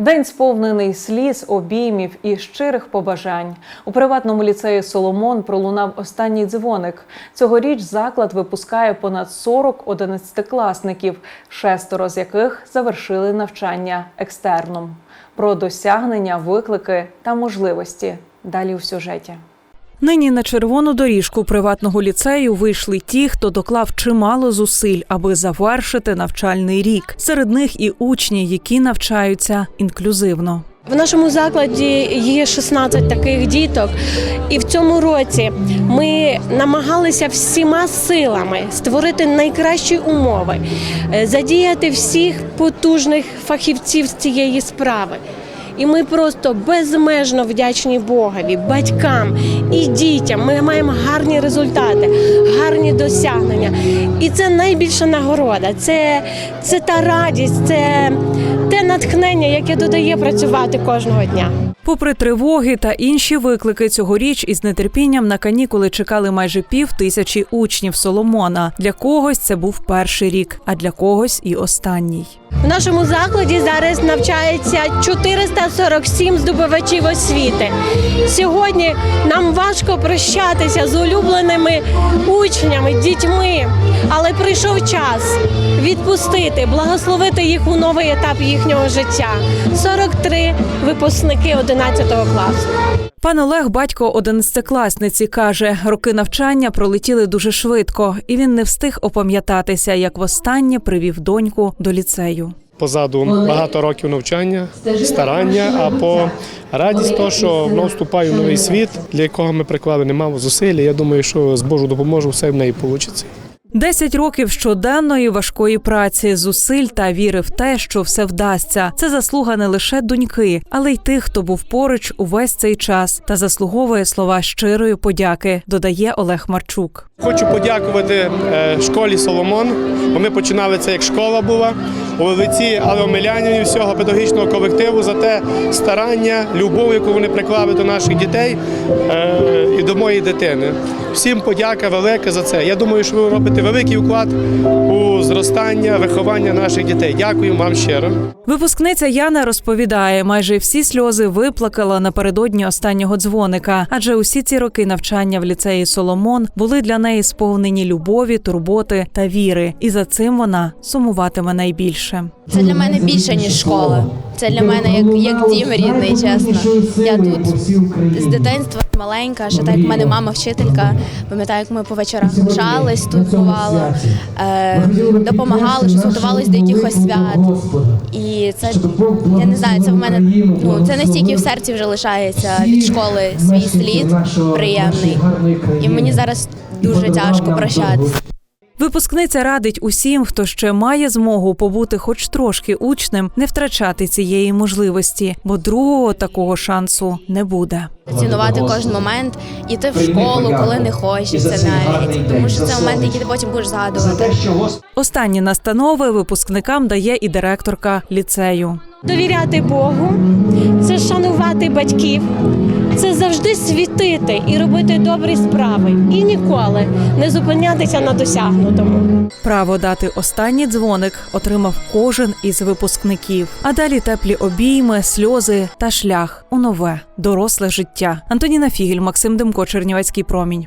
День сповнений сліз, обіймів і щирих побажань. У приватному ліцеї Соломон пролунав останній дзвоник. Цьогоріч заклад випускає понад 40 одинадцятикласників, шестеро з яких завершили навчання екстерном. Про досягнення, виклики та можливості. Далі у сюжеті. Нині на червону доріжку приватного ліцею вийшли ті, хто доклав чимало зусиль, аби завершити навчальний рік. Серед них і учні, які навчаються інклюзивно. В нашому закладі є 16 таких діток, і в цьому році ми намагалися всіма силами створити найкращі умови, е, задіяти всіх потужних фахівців з цієї справи. І ми просто безмежно вдячні Богові, батькам і дітям. Ми маємо гарні результати, гарні досягнення. І це найбільша нагорода. Це, це та радість, це те натхнення, яке додає працювати кожного дня. Попри тривоги та інші виклики цьогоріч із нетерпінням на канікули чекали майже пів тисячі учнів Соломона. Для когось це був перший рік, а для когось і останній. В нашому закладі зараз навчається 447 здобувачів освіти. Сьогодні нам важко прощатися з улюбленими учнями, дітьми, але прийшов час відпустити, благословити їх у новий етап їхнього життя. 43 випускники 11 класу. Пан Олег, батько одинадцятикласниці, каже, роки навчання пролетіли дуже швидко, і він не встиг опам'ятатися, як востаннє привів доньку до ліцею. Позаду багато років навчання, старання, а по радість того, що воно вступає в новий світ, для якого ми приклали немало зусиль. Я думаю, що з Божою допоможу все в неї вийде. Десять років щоденної важкої праці, зусиль та віри в те, що все вдасться. Це заслуга не лише доньки, але й тих, хто був поруч увесь цей час та заслуговує слова щирої подяки. Додає Олег Марчук. Хочу подякувати е, школі Соломон, бо ми починали це як школа була у лиці Але Омелянів і всього педагогічного колективу за те старання, любов, яку вони приклали до наших дітей е, і до моєї дитини. Всім подяка велика за це. Я думаю, що ви робите великий вклад у зростання, виховання наших дітей. Дякую вам щиро. Випускниця Яна розповідає, майже всі сльози виплакала напередодні останнього дзвоника, адже усі ці роки навчання в ліцеї Соломон були для неї сповнені любові, турботи та віри, і за цим вона сумуватиме найбільше. Це для мене більше ніж школа. Це для мене як, як дім рідний, чесно. Я тут з дитинства маленька, ще так в мене мама вчителька. Пам'ятаю, як ми по вечорах жались тут бувало, е, допомагали, щось готувались до якихось свят. І це я не знаю, це в мене ну це настільки в серці вже лишається від школи свій слід приємний. І мені зараз дуже тяжко прощатися. Випускниця радить усім, хто ще має змогу побути хоч трошки учнем, не втрачати цієї можливості, бо другого такого шансу не буде. Цінувати кожен момент, іти в школу, коли не хочеться навіть, тому що це моменти, які ти потім будеш згадувати. Останні настанови випускникам дає і директорка ліцею. Довіряти Богу, шанувати батьків, це завжди світити і робити добрі справи, і ніколи не зупинятися на досягнутому. Право дати останній дзвоник отримав кожен із випускників. А далі теплі обійми, сльози та шлях у нове доросле життя. Антоніна Фігель, Максим Демко, Чернівецький промінь.